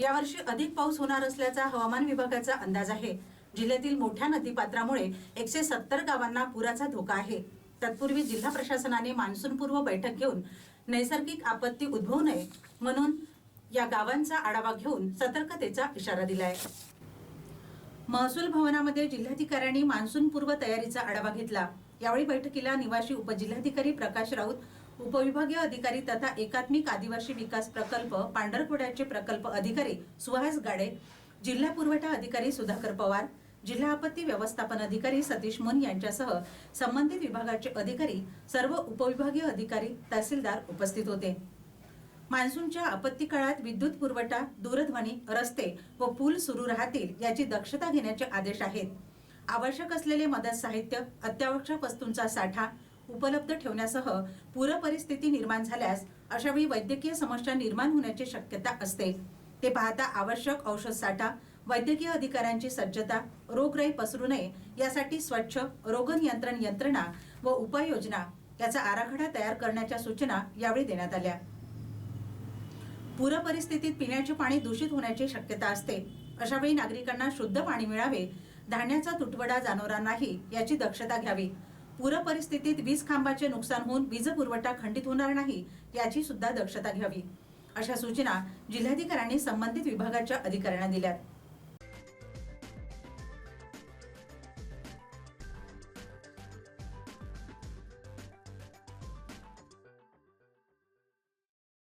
यावर्षी अधिक पाऊस होणार असल्याचा हवामान विभागाचा अंदाज आहे. जिल्ह्यातील मोठ्या नदीपात्रामुळे एकशे सत्तर गावांना पुराचा धोका आहे. तत्पूर्वी जिल्हा प्रशासनाने मान्सूनपूर्व बैठक घेऊन नैसर्गिक आपत्ती उद्भवू नये म्हणून या गावांचा आढावा घेऊन सतर्कतेचा इशारा दिलाय. महसूल भवनामध्ये जिल्हाधिकाऱ्यांनी मान्सूनपूर्व तयारीचा आढावा घेतला. यावेळी बैठकीला निवासी उपजिल्हाधिकारी प्रकाश राऊत उपविभागीय अधिकारी तथा एकात्मिक आदिवासी विकास प्रकल्प पांढरकोड्याचे प्रकल्प अधिकारी सुहास गाडे जिल्हा पुरवठा अधिकारी सुधाकर पवार जिल्हा आपत्ती व्यवस्थापन अधिकारी सतीश मुन यांच्यासह संबंधित विभागाचे अधिकारी सर्व उपविभागीय अधिकारी तहसीलदार उपस्थित होते. मान्सूनच्या आपत्ती काळात विद्युत पुरवठा दूरध्वनी रस्ते व पूल सुरू राहतील याची दक्षता घेण्याचे आदेश आहेत. आवश्यक असलेले मदत साहित्य अत्यावश्यक वस्तूंचा साठा उपलब्ध ठेवण्यासह पूर परिस्थिती निर्माण झाल्यास अशावेळी वैद्यकीय समस्या निर्माण होण्याची शक्यता असते. ते पाहता आवश्यक औषध साठा वैद्यकीय अधिकाऱ्यांची सज्जता रोगराई पसरू नये यासाठी स्वच्छ रोगनियंत्रण यंत्रणा व उपाययोजना याचा आराखडा तयार करण्याच्या सूचना यावेळी देण्यात आल्या. पूर परिस्थितीत पिण्याचे पाणी दूषित होण्याची शक्यता असते. अशावेळी नागरिकांना शुद्ध पाणी मिळावे धान्याचा तुटवडा जाणवणार नाही याची दक्षता घ्यावी. पूरपरिस्थितीत वीज खांबाचे नुकसान होऊन वीज पुरवठा खंडित होणार नाही याची सुद्धा दक्षता घ्यावी. अशा सूचना जिल्हाधिकाऱ्यांनी संबंधित विभागाच्या अधिकाऱ्यांना दिल्यात.